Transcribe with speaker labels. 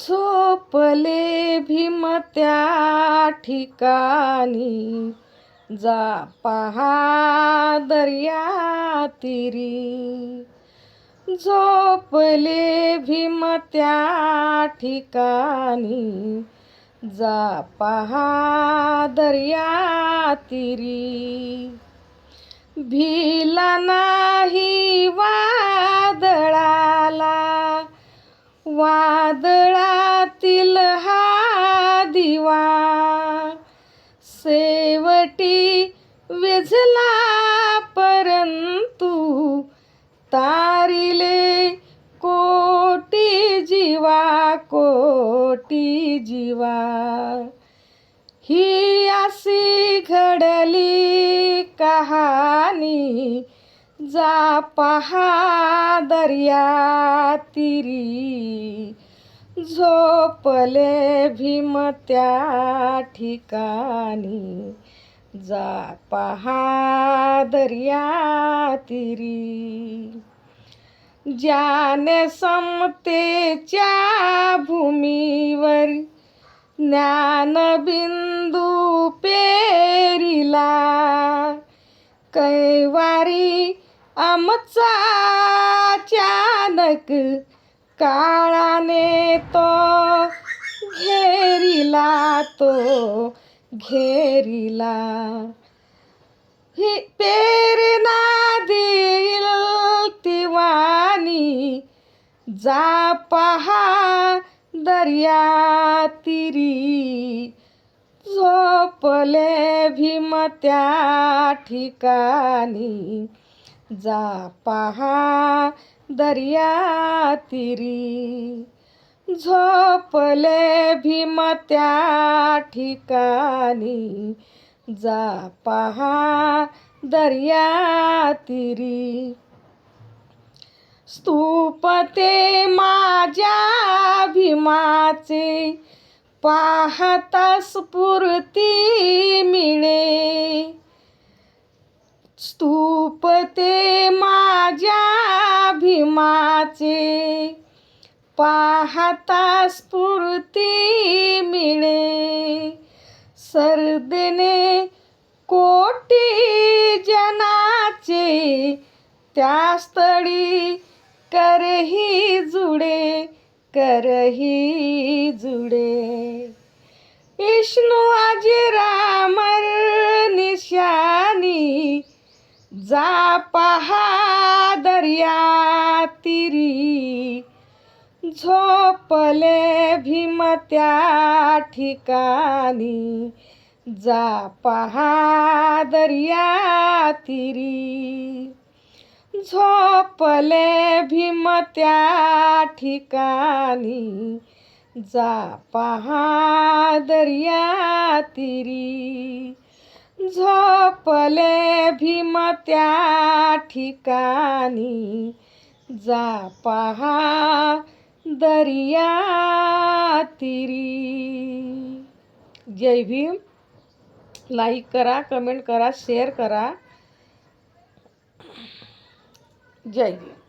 Speaker 1: झोपले भीम त्या ठिकाणी. जा पहा दर्या तिरी. झोपले भीम त्या ठिकाणी. जा पहा दर्या तिरी. भिला नाही वादळाला. वा विझला परंतु तारिले कोटी जीवा कोटी जीवा. ही अशी घडली कहाणी जा पहा दर्या तिरी झोपले भीम त्या ठिकाणी. जा पहा दर्या तिरी ज्याने समतेच्या भूमीवर ज्ञानबिंदू पेरिला. कैवारी आमचा चानक काळाने तो घेरिला तो. घेरिला. ही पेरना देईल तिवानी जा पहा दर्या तिरी. झोपले भीम त्या ठिकाणी. जा पहा दर्या तिरी. झोपले भीम त्या ठिकाणी. जा पहा दर्या तिरी स्तूप ते माझ्या भीमाचे पाहता स्फूर्ती मिळे. स्तूप ते माझ्या भीमाचे पाहता स्फूर्ती मिळे. सर्दीने कोटी जनाचे त्या स्थळी करही जुडे करही जुडे. विष्णू रामर निशानी जा पहा दर्या तिरी झोपले भीम त्या ठिकाणी. जा पहा दर्या तिरी. झोपले भीम त्या ठिकाणी. जा पहा दर्या तिरी. झोपले भीम त्या ठिकाणी. जा पहा दरिया तिरी जय भीम. लाईक करा कमेंट करा शेअर करा. जय भीम.